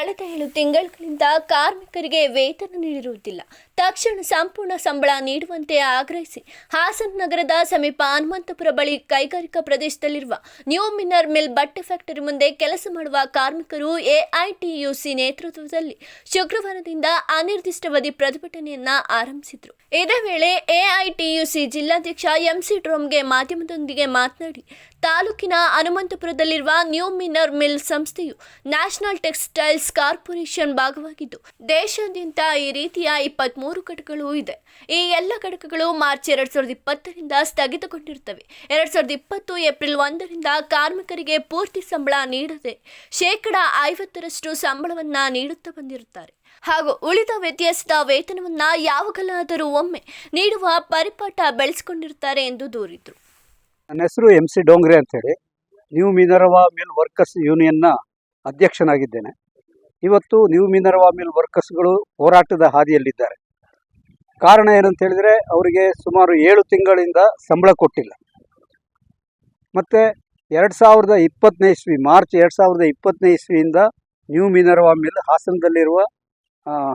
ಕಳೆದ ಏಳು ತಿಂಗಳುಗಳಿಂದ ಕಾರ್ಮಿಕರಿಗೆ ವೇತನ ನೀಡಿರುವುದಿಲ್ಲ. ತಕ್ಷಣ ಸಂಪೂರ್ಣ ಸಂಬಳ ನೀಡುವಂತೆ ಆಗ್ರಹಿಸಿ ಹಾಸನ ನಗರದ ಸಮೀಪ ಹನುಮಂತಪುರ ಬಳಿ ಕೈಗಾರಿಕಾ ಪ್ರದೇಶದಲ್ಲಿರುವ ನ್ಯೂ ಮಿನರ್ ಮಿಲ್ ಬಟ್ಟೆ ಫ್ಯಾಕ್ಟರಿ ಮುಂದೆ ಕೆಲಸ ಮಾಡುವ ಕಾರ್ಮಿಕರು ಎಐಟಿಯುಸಿ ನೇತೃತ್ವದಲ್ಲಿ ಶುಕ್ರವಾರದಿಂದ ಅನಿರ್ದಿಷ್ಟಾವಧಿ ಪ್ರತಿಭಟನೆಯನ್ನ ಆರಂಭಿಸಿದ್ರು. ಇದೇ ವೇಳೆ ಎಐಟಿಯುಸಿ ಜಿಲ್ಲಾಧ್ಯಕ್ಷ ಎಂಸಿ ಡ್ರೋಮ್ಗೆ ಮಾಧ್ಯಮದೊಂದಿಗೆ ಮಾತನಾಡಿ ತಾಲೂಕಿನ ಹನುಮಂತಪುರದಲ್ಲಿರುವ ನ್ಯೂ ಮಿನರ್ ಮಿಲ್ ಸಂಸ್ಥೆಯು ನ್ಯಾಷನಲ್ ಟೆಕ್ಸ್ಟೈಲ್ಸ್ ಕಾರ್ಪೊರೇಷನ್ ಭಾಗವಾಗಿದ್ದು, ದೇಶಾದ್ಯಂತ ಈ ರೀತಿಯ ಇಪ್ಪತ್ಮೂರು ಘಟಕಗಳು ಇದೆ. ಈ ಎಲ್ಲ ಘಟಕಗಳು ಮಾರ್ಚ್ ಎರಡ್ ಸಾವಿರದ ಇಪ್ಪತ್ತರಿಂದ ಸ್ಥಗಿತಗೊಂಡಿರುತ್ತವೆ. ಎರಡ್ ಸಾವಿರದ ಇಪ್ಪತ್ತು ಏಪ್ರಿಲ್ ಒಂದರಿಂದ ಕಾರ್ಮಿಕರಿಗೆ ಪೂರ್ತಿ ಸಂಬಳ ನೀಡದೆ ಶೇಕಡ ಐವತ್ತರಷ್ಟು ಸಂಬಳವನ್ನ ನೀಡುತ್ತಾ ಬಂದಿರುತ್ತಾರೆ. ಹಾಗೂ ಉಳಿದ ವ್ಯತ್ಯಾಸದ ವೇತನವನ್ನ ಯಾವಾಗಲಾದರೂ ಒಮ್ಮೆ ನೀಡುವ ಪರಿಪಾಠ ಬೆಳೆಸಿಕೊಂಡಿರುತ್ತಾರೆ ಎಂದು ದೂರಿದರು. ನನ್ನ ಹೆಸರು ಎಂ ಸಿ ಡೋಂಗ್ರೆ ಅಂತೇಳಿ ನ್ಯೂ ಮಿನರ್ವಾ ಮಿಲ್ ವರ್ಕರ್ಸ್ ಯೂನಿಯನ್ನ ಅಧ್ಯಕ್ಷನಾಗಿದ್ದೇನೆ. ಇವತ್ತು ನ್ಯೂ ಮಿನರ್ವಾ ಮಿಲ್ ವರ್ಕರ್ಸ್ಗಳು ಹೋರಾಟದ ಹಾದಿಯಲ್ಲಿದ್ದಾರೆ. ಕಾರಣ ಏನಂತ ಹೇಳಿದರೆ, ಅವರಿಗೆ ಸುಮಾರು ಏಳು ತಿಂಗಳಿಂದ ಸಂಬಳ ಕೊಟ್ಟಿಲ್ಲ. ಮತ್ತು ಎರಡು ಸಾವಿರದ ಇಪ್ಪತ್ತನೇ ಇಸ್ವಿ, ಮಾರ್ಚ್ ಎರಡು ಸಾವಿರದ ಇಪ್ಪತ್ತನೇ ಇಸ್ವಿಯಿಂದ ನ್ಯೂ ಮಿನರ್ವಾ ಮಿಲ್, ಹಾಸನದಲ್ಲಿರುವ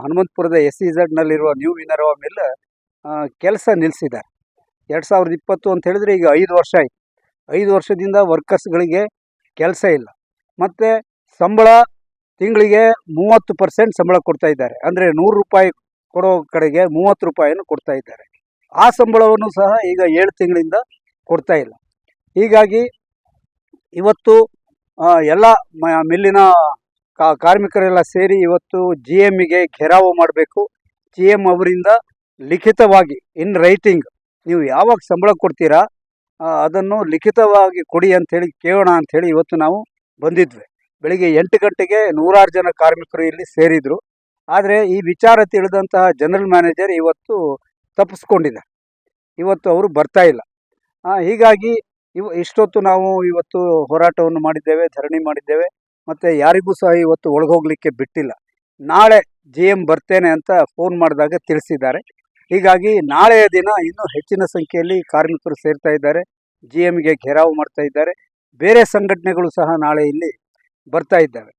ಹನುಮಂತಪುರದ ಎಸ್ ಸಿ ಝಡ್ನಲ್ಲಿರುವ ನ್ಯೂ ಮಿನರ್ವಾ ಮಿಲ್ ಕೆಲಸ ನಿಲ್ಲಿಸಿದ್ದಾರೆ ಎರಡು ಸಾವಿರದ ಇಪ್ಪತ್ತು ಅಂತ ಹೇಳಿದ್ರೆ ಈಗ ಐದು ವರ್ಷ ಆಯಿತು. ಐದು ವರ್ಷದಿಂದ ವರ್ಕರ್ಸ್ಗಳಿಗೆ ಕೆಲಸ ಇಲ್ಲ. ಮತ್ತು ಸಂಬಳ ತಿಂಗಳಿಗೆ ಮೂವತ್ತು ಪರ್ಸೆಂಟ್ ಸಂಬಳ ಕೊಡ್ತಾ ಇದ್ದಾರೆ. ಅಂದರೆ ನೂರು ರೂಪಾಯಿ ಕೊಡೋ ಕಡೆಗೆ ಮೂವತ್ತು ರೂಪಾಯಿಯನ್ನು ಕೊಡ್ತಾ ಇದ್ದಾರೆ. ಆ ಸಂಬಳವನ್ನು ಸಹ ಈಗ ಏಳು ತಿಂಗಳಿಂದ ಕೊಡ್ತಾ ಇಲ್ಲ. ಹೀಗಾಗಿ ಇವತ್ತು ಎಲ್ಲ ಮಿಲ್ಲಿನ ಕಾರ್ಮಿಕರೆಲ್ಲ ಸೇರಿ ಇವತ್ತು ಜಿ ಎಮ್ಗೆ ಘೆರಾವು ಮಾಡಬೇಕು. ಜಿ ಎಂ ಅವರಿಂದ ಲಿಖಿತವಾಗಿ ಇನ್ ರೈಟಿಂಗ್ ನೀವು ಯಾವಾಗ ಸಂಬಳ ಕೊಡ್ತೀರಾ ಅದನ್ನು ಲಿಖಿತವಾಗಿ ಕೊಡಿ ಅಂಥೇಳಿ ಕೇಳೋಣ ಅಂಥೇಳಿ ಇವತ್ತು ನಾವು ಬಂದಿದ್ವಿ. ಬೆಳಿಗ್ಗೆ ಎಂಟು ಗಂಟೆಗೆ ನೂರಾರು ಜನ ಕಾರ್ಮಿಕರು ಇಲ್ಲಿ ಸೇರಿದರು. ಆದರೆ ಈ ವಿಚಾರ ತಿಳಿದಂತಹ ಜನರಲ್ ಮ್ಯಾನೇಜರ್ ಇವತ್ತು ತಪ್ಪಿಸ್ಕೊಂಡಿದೆ ಇವತ್ತು ಅವರು ಬರ್ತಾ ಇಲ್ಲ. ಹೀಗಾಗಿ ಇವು, ಇಷ್ಟೊತ್ತು ನಾವು ಇವತ್ತು ಹೋರಾಟವನ್ನು ಮಾಡಿದ್ದೇವೆ, ಧರಣಿ ಮಾಡಿದ್ದೇವೆ. ಮತ್ತು ಯಾರಿಗೂ ಸಹ ಇವತ್ತು ಒಳಗೋಗ್ಲಿಕ್ಕೆ ಬಿಟ್ಟಿಲ್ಲ. ನಾಳೆ ಜಿ ಎಂ ಬರ್ತೇನೆ ಅಂತ ಫೋನ್ ಮಾಡಿದಾಗ ತಿಳಿಸಿದ್ದಾರೆ. ಹೀಗಾಗಿ ನಾಳೆಯ ದಿನ ಇನ್ನೂ ಹೆಚ್ಚಿನ ಸಂಖ್ಯೆಯಲ್ಲಿ ಕಾರ್ಮಿಕರು ಸೇರ್ತಾ ಇದ್ದಾರೆ. ಜಿ ಎಮ್ಗೆ ಘೇರಾವು ಮಾಡ್ತಾ ಇದ್ದಾರೆ. ಬೇರೆ ಸಂಘಟನೆಗಳು ಸಹ ನಾಳೆ ಇಲ್ಲಿ ಬರ್ತಾ ಇದ್ದಾವೆ.